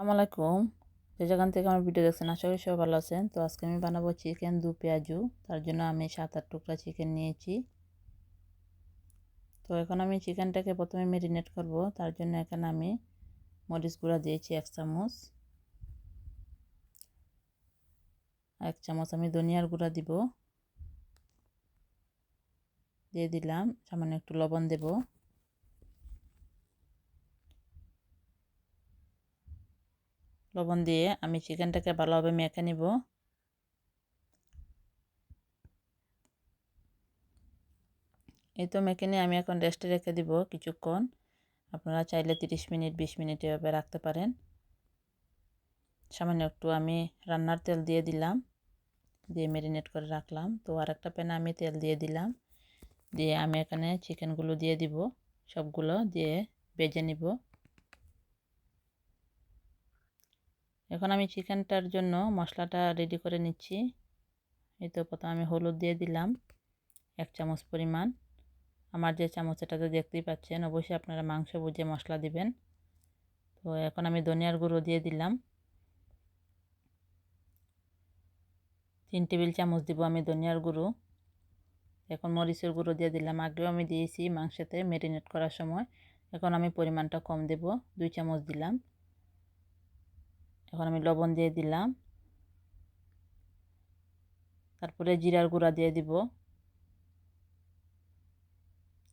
আলাইকুম যেখান থেকে আমার ভিডিও দেখছেন, আশা করি সবাই ভালো আছেন। তো আজকে আমি বানাবো চিকেন দু পেঁয়াজু। তার জন্য আমি সাত আট টুকরা চিকেন নিয়েছি। তো এখন আমি চিকেনটাকে প্রথমে মেরিনেট করব। তার জন্য এখানে আমি মরিচ গুঁড়া দিয়েছি এক চামচ। এক চামচ আমি ধনিয়ার গুঁড়া দিব। দিয়ে দিলাম, সামান্য একটু লবণ দেবো। লবণ দিয়ে আমি চিকেনটাকে ভালোভাবে মেখে নিব। এই তো মেখে নিয়ে আমি এখন রেস্টে রেখে দিব কিছুক্ষণ। আপনারা চাইলে তিরিশ মিনিট, বিশ মিনিট এভাবে রাখতে পারেন। সামান্য একটু আমি রান্নার তেল দিয়ে দিলাম, দিয়ে ম্যারিনেট করে রাখলাম। তো আর একটা প্যানে আমি তেল দিয়ে দিলাম, দিয়ে আমি এখানে চিকেনগুলো দিয়ে দিব। সবগুলো দিয়ে বেজে নিব। এখন আমি চিকেনটার জন্য মশলাটা রেডি করে নিচ্ছি। এই তো প্রথম আমি হলুদ দিয়ে দিলাম, এক চামচ পরিমাণ। আমার যে চামচ এটাতে দেখতেই পাচ্ছেন, অবশ্যই আপনারা মাংস বুঝে মশলা দিবেন। তো এখন আমি ধনিয়ার গুঁড়ো দিয়ে দিলাম। তিন টেবিল চামচ দিব আমি ধনিয়ার গুঁড়ো। এখন মরিচের গুঁড়ো দিয়ে দিলাম। আগেও আমি দিয়েছি মাংসতে ম্যারিনেট করার সময়। এখন আমি পরিমাণটা কম দেব, দুই চামচ দিলাম। এখন আমি লবণ দিয়ে দিলাম। তারপরে জিরার গুঁড়া দিয়ে দিব।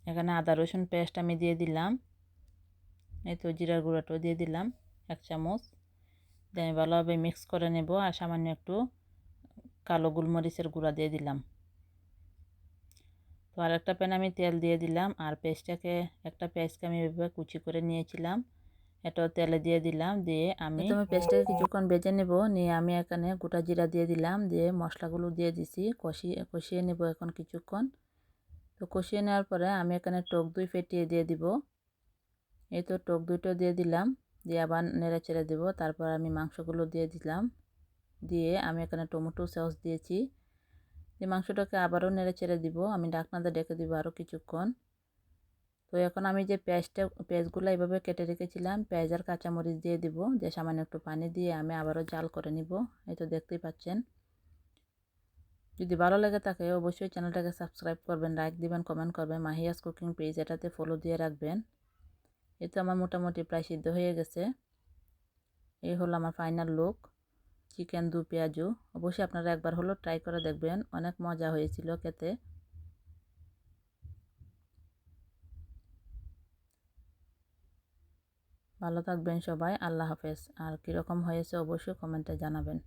এখানে আদা, রসুন পেস্ট আমি দিয়ে দিলাম। এই তো জিরার গুঁড়াটাও দিয়ে দিলাম, এক চামচ। দিয়ে আমি ভালোভাবে মিক্স করে নেব আর সামান্য একটু কালো গোলমরিচের গুঁড়া দিয়ে দিলাম। তো আর একটা প্যান আমি তেল দিয়ে দিলাম আর পেস্টটাকে, একটা পেস্টকে আমি এভাবে কুচি করে নিয়েছিলাম। এটাও তেলে দিয়ে দিলাম দিয়ে আমি তুমি পেস্টটাকে কিছুক্ষণ বেজে নেব নিয়ে আমি এখানে গোটা জিরা দিয়ে দিলাম দিয়ে মশলাগুলো দিয়ে দিছি কষিয়ে কষিয়ে নেব এখন কিছুক্ষণ। তো কষিয়ে নেওয়ার পরে আমি এখানে টক দই ফেটিয়ে দিয়ে দিব। এই তো টক দইটা দিয়ে দিলাম দিয়ে আবার নেড়ে চেড়ে দেবো তারপর আমি মাংসগুলো দিয়ে দিলাম। দিয়ে আমি এখানে টমেটো সস দিয়েছি। দিয়ে মাংসটাকে আবারও নেড়ে চেড়ে দিব আমি ডাকনাতে ডেকে দিব আরও কিছুক্ষণ। তো এখন আমি যে পেঁয়াজটা, পেঁয়াজগুলো এইভাবে কেটে রেখেছিলাম, পেঁয়াজ আর কাঁচামরিচ দিয়ে দিব যে সামান্য একটু পানি দিয়ে আমি আবারও জাল করে নিব, এই তো দেখতেই পাচ্ছেন। যদি ভালো লেগে থাকে অবশ্যই চ্যানেলটাকে সাবস্ক্রাইব করবেন, লাইক দিবেন, কমেন্ট করবেন, মাহিয়াস কুকিং পেজ এটাতে ফলো দিয়ে রাখবেন। এই তো আমার মোটামুটি প্রায় সিদ্ধ হয়ে গেছে। এই হলো আমার ফাইনাল লুক, চিকেন দু পেঁয়াজু। অবশ্যই আপনারা একবার হলো ট্রাই করে দেখবেন, অনেক মজা হয়েছিল খেতে। ভালো থাকবেন সবাই আল্লাহ হাফেজ। আর কীরকম হয়েছে অবশ্যই কমেন্টে জানাবেন।